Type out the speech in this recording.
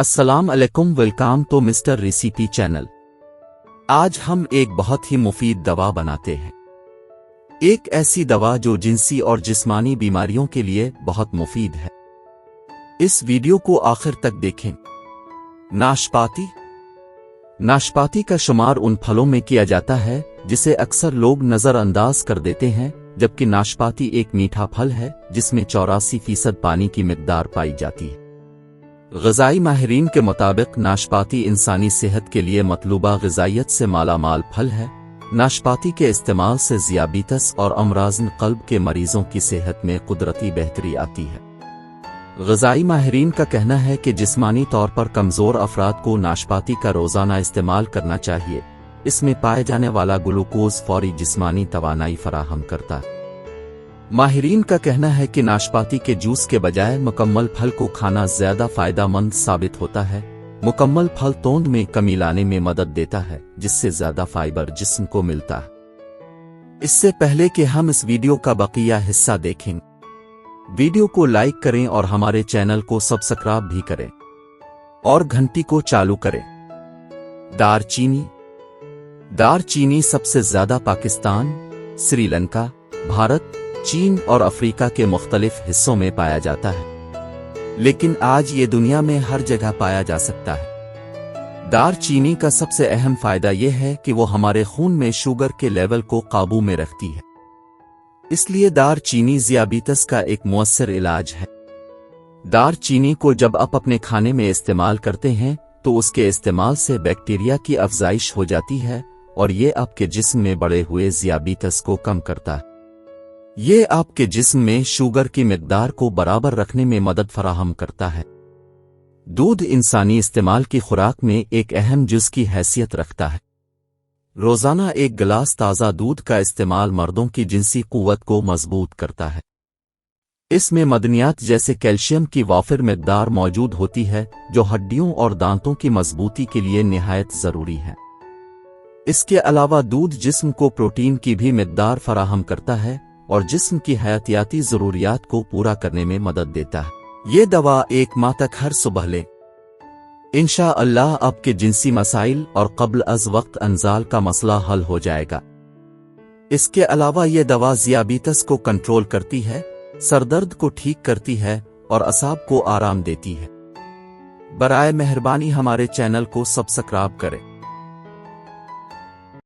अस्सलाम अलैकुम, वेलकम तो मिस्टर रेसिपी चैनल। आज हम एक बहुत ही मुफीद दवा बनाते हैं। एक ऐसी दवा जो जिनसी और जिस्मानी बीमारियों के लिए बहुत मुफीद है। इस वीडियो को आखिर तक देखें। नाशपाती। नाशपाती का शुमार उन फलों में किया जाता है, जिसे अक्सर लोग नजरअंदाज कर देते हैं, जबकि नाशपाती एक मीठा फल है, जिसमें चौरासी फ़ीसद पानी की मकदार पाई जाती है। गजाई माहरीन के मुताबिक नाशपाती इंसानी सेहत के लिए मतलूबा गजाइत से माला माल फल है। नाशपाती के इस्तेमाल से जियाबीतस और अमराजन कल्ब के मरीजों की सेहत में कुदरती बेहतरी आती है। गजाई माहरीन का कहना है कि जिस्मानी तौर पर कमज़ोर अफराद को नाशपाती का रोज़ाना इस्तेमाल करना चाहिए। इसमें पाए जाने वाला ग्लूकोज फौरी जिस्मानी तवानाई फराहम करता है। माहिरीन का कहना है कि नाशपाती के जूस के बजाय मुकम्मल फल को खाना ज़्यादा फ़ायदा मंद साबित होता है। मुकम्मल फल तोंद में कमी लाने में मदद देता है, जिससे ज़्यादा फाइबर जिस्म को मिलता है। इससे पहले कि हम इस वीडियो का बकिया हिस्सा देखें। वीडियो को लाइक करें और हमारे चैनल को सब्सक्राइब भी करें। और घंटी को चालू करें। दारचीनी। दारचीनी सबसे ज़्यादा पाकिस्तान, श्रीलंका, भारत चीन और अफ्रीका के मुख्तलिफ़ हिस्सों में पाया जाता है। लेकिन आज ये दुनिया में हर जगह पाया जा सकता है। दार चीनी का सबसे अहम फ़ायदा यह है कि वो हमारे खून में शुगर के लेवल को काबू में रखती है। इसलिए दार चीनी जियाबीतस का एक मुअसर इलाज है। दार चीनी को जब आप अपने खाने में इस्तेमाल करते हैं तो उसके इस्तेमाल से बैक्टीरिया की अफजाइश हो जाती है और ये आपके जिस्म में बड़े हुए जियाबीतस को कम करता है। ये आपके जिस्म में शुगर की मकदार को बराबर रखने में मदद फराहम करता है। दूध इंसानी इस्तेमाल की खुराक में एक अहम जुज की हैसियत रखता है। रोज़ाना एक गिलास ताज़ा दूध का इस्तेमाल मर्दों की जिनसी कुवत को मज़बूत करता है। इसमें मदनियात जैसे कैल्शियम की वाफिर मकदार मौजूद होती है, जो हड्डियों और दांतों की मजबूती के लिए निहायत ज़रूरी है। इसके अलावा दूध जिस्म को प्रोटीन की भी मकदार फराहम करता है और जिस्म की हयातियाती जरूरियात को पूरा करने में मदद देता है। ये दवा एक माह तक हर सुबह ले। इंशा अल्लाह आपके जिनसी मसाइल और कबल अज वक्त अनजाल का मसला हल हो जाएगा। इसके अलावा ये दवा जियाबीतस को कंट्रोल करती है, सरदर्द को ठीक करती है और असाब को आराम देती है। बरए मेहरबानी हमारे चैनल को सब्सक्राइब करें।